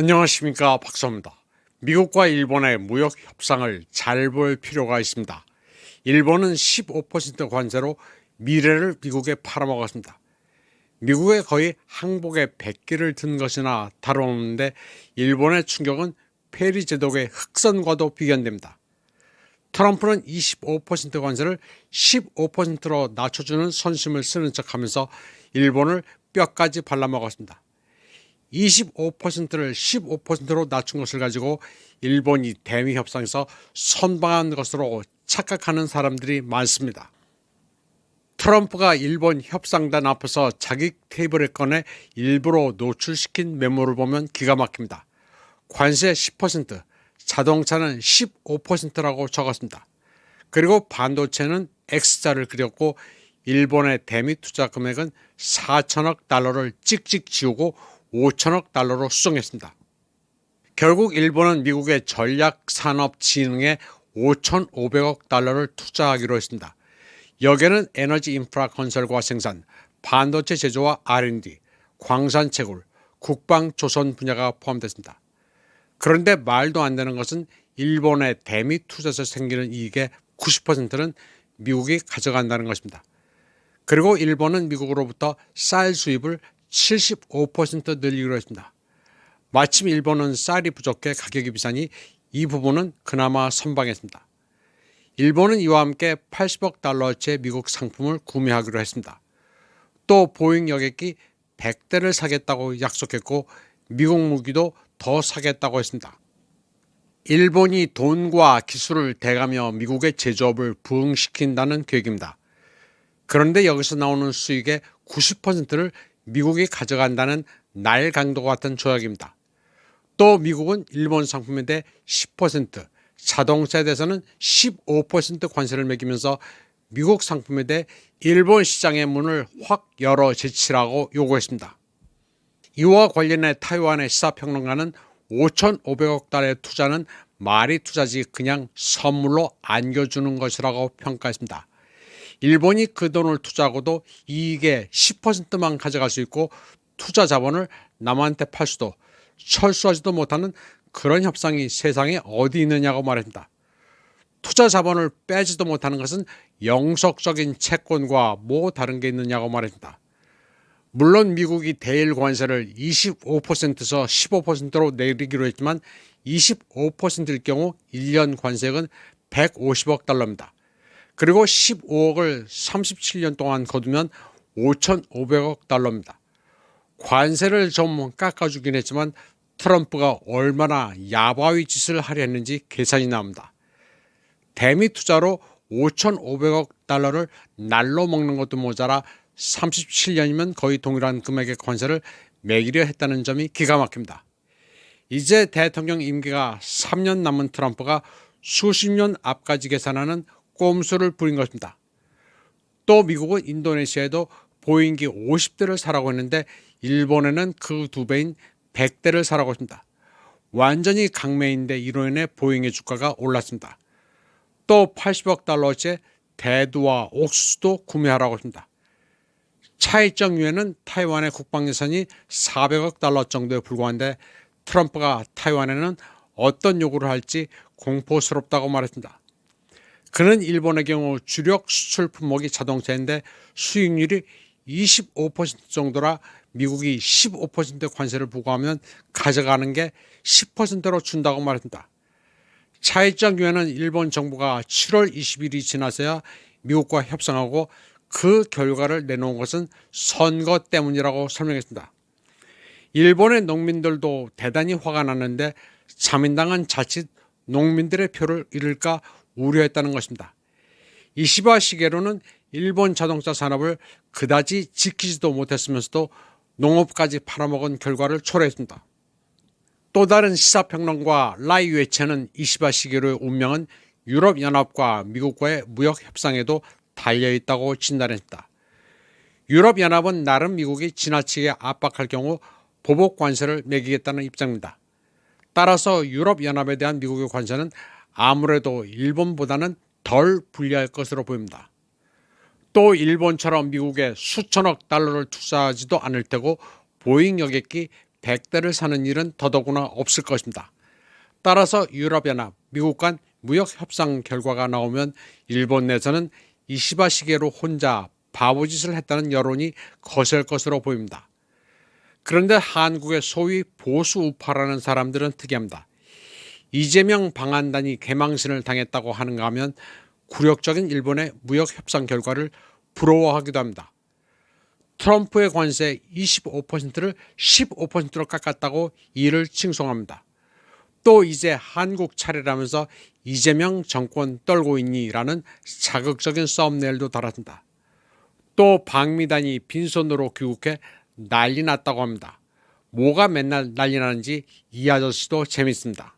안녕하십니까 박사입니다. 미국과 일본의 무역 협상을 잘 볼 필요가 있습니다. 일본은 15% 관세로 미래를 미국에 팔아먹었습니다. 미국의 거의 항복에 100기를 든 것이나 다름없는데 일본의 충격은 페리 제독의 흑선과도 비견됩니다. 트럼프는 25% 관세를 15%로 낮춰주는 선심을 쓰는 척하면서 일본을 뼈까지 발라먹었습니다. 25%를 15%로 낮춘 것을 가지고 일본이 대미 협상에서 선방한 것으로 착각하는 사람들이 많습니다. 트럼프가 일본 협상단 앞에서 자기 테이블에 꺼내 일부러 노출시킨 메모를 보면 기가 막힙니다. 관세 10%, 자동차는 15%라고 적었습니다. 그리고 반도체는 X자를 그렸고 일본의 대미 투자 금액은 4천억 달러를 찍찍 지우고 5천억 달러로 수정했습니다. 결국 일본은 미국의 전략산업진흥에 5,500억 달러를 투자하기로 했습니다. 여기에는 에너지 인프라 건설과 생산, 반도체 제조와 R&D, 광산 채굴, 국방 조선 분야가 포함됐습니다. 그런데 말도 안 되는 것은 일본의 대미 투자에서 생기는 이익의 90%는 미국이 가져간다는 것입니다. 그리고 일본은 미국으로부터 쌀 수입을 75% 늘리기로 했습니다. 마침 일본은 쌀이 부족해 가격이 비싸니 이 부분은 그나마 선방했습니다. 일본은 이와 함께 80억 달러어치의 미국 상품을 구매하기로 했습니다. 또 보잉 여객기 100대를 사겠다고 약속했고 미국 무기도 더 사겠다고 했습니다. 일본이 돈과 기술을 대가며 미국의 제조업을 부흥시킨다는 계획입니다. 그런데 여기서 나오는 수익의 90%를 미국이 가져간다는 날 강도와 같은 조약입니다. 또 미국은 일본 상품에 대해 10%, 자동차에 대해서는 15% 관세를 매기면서 미국 상품에 대해 일본 시장의 문을 확 열어 제치라고 요구했습니다. 이와 관련해 타이완의 시사평론가는 5,500억 달러의 투자는 말이 투자지 그냥 선물로 안겨주는 것이라고 평가했습니다. 일본이 그 돈을 투자하고도 이익의 10%만 가져갈 수 있고 투자 자본을 남한테 팔 수도 철수하지도 못하는 그런 협상이 세상에 어디 있느냐고 말했습니다. 투자 자본을 빼지도 못하는 것은 영속적인 채권과 뭐 다른 게 있느냐고 말했습니다. 물론 미국이 대일 관세를 25%에서 15%로 내리기로 했지만 25%일 경우 1년 관세액은 150억 달러입니다. 그리고 15억을 37년 동안 거두면 5,500억 달러입니다. 관세를 좀 깎아주긴 했지만 트럼프가 얼마나 야바위 짓을 하려 했는지 계산이 나옵니다. 대미 투자로 5,500억 달러를 날로 먹는 것도 모자라 37년이면 거의 동일한 금액의 관세를 매기려 했다는 점이 기가 막힙니다. 이제 대통령 임기가 3년 남은 트럼프가 수십 년 앞까지 계산하는 꼼수를 부린 것입니다. 또 미국은 인도네시아에도 보잉기 50대를 사라고 했는데 일본에는 그 두 배인 100대를 사라고 했습니다. 완전히 강매인데 이로 인해 보잉의 주가가 올랐습니다. 또 80억 달러째 대두와 옥수수도 구매하라고 했습니다. 차이점 위에는 타이완의 국방 예산이 400억 달러 정도에 불과한데 트럼프가 타이완에는 어떤 요구를 할지 공포스럽다고 말했습니다. 그는 일본의 경우 주력 수출 품목이 자동차인데 수익률이 25% 정도라 미국이 15% 관세를 부과하면 가져가는 게 10%로 준다고 말했습니다. 차이점 기회는 일본 정부가 7월 20일이 지나서야 미국과 협상하고 그 결과를 내놓은 것은 선거 때문이라고 설명했습니다. 일본의 농민들도 대단히 화가 났는데 자민당은 자칫 농민들의 표를 잃을까 우려했다는 것입니다. 이시바 시계로는 일본 자동차 산업을 그다지 지키지도 못했으면서도 농업까지 팔아먹은 결과를 초래했습니다. 또 다른 시사평론가 라이 웨체는 이시바 시계로의 운명은 유럽연합과 미국과의 무역 협상에도 달려 있다고 진단했다. 유럽연합은 나름 미국이 지나치게 압박할 경우 보복 관세를 매기겠다는 입장입니다. 따라서 유럽연합에 대한 미국의 관세는 아무래도 일본보다는 덜 불리할 것으로 보입니다. 또 일본처럼 미국에 수천억 달러를 투자하지도 않을 테고 보잉 여객기 100대를 사는 일은 더더구나 없을 것입니다. 따라서 유럽연합, 미국 간 무역 협상 결과가 나오면 일본 내에서는 이시바 시게로 혼자 바보짓을 했다는 여론이 거셀 것으로 보입니다. 그런데 한국의 소위 보수 우파라는 사람들은 특이합니다. 이재명 방한단이 개망신을 당했다고 하는가 하면 굴욕적인 일본의 무역 협상 결과를 부러워하기도 합니다. 트럼프의 관세 25%를 15%로 깎았다고 이를 칭송합니다. 또 이제 한국 차례라면서 이재명 정권 떨고 있니라는 자극적인 썸네일도 달았습니다. 또 방미단이 빈손으로 귀국해 난리 났다고 합니다. 뭐가 맨날 난리 나는지 이 아저씨도 재밌습니다.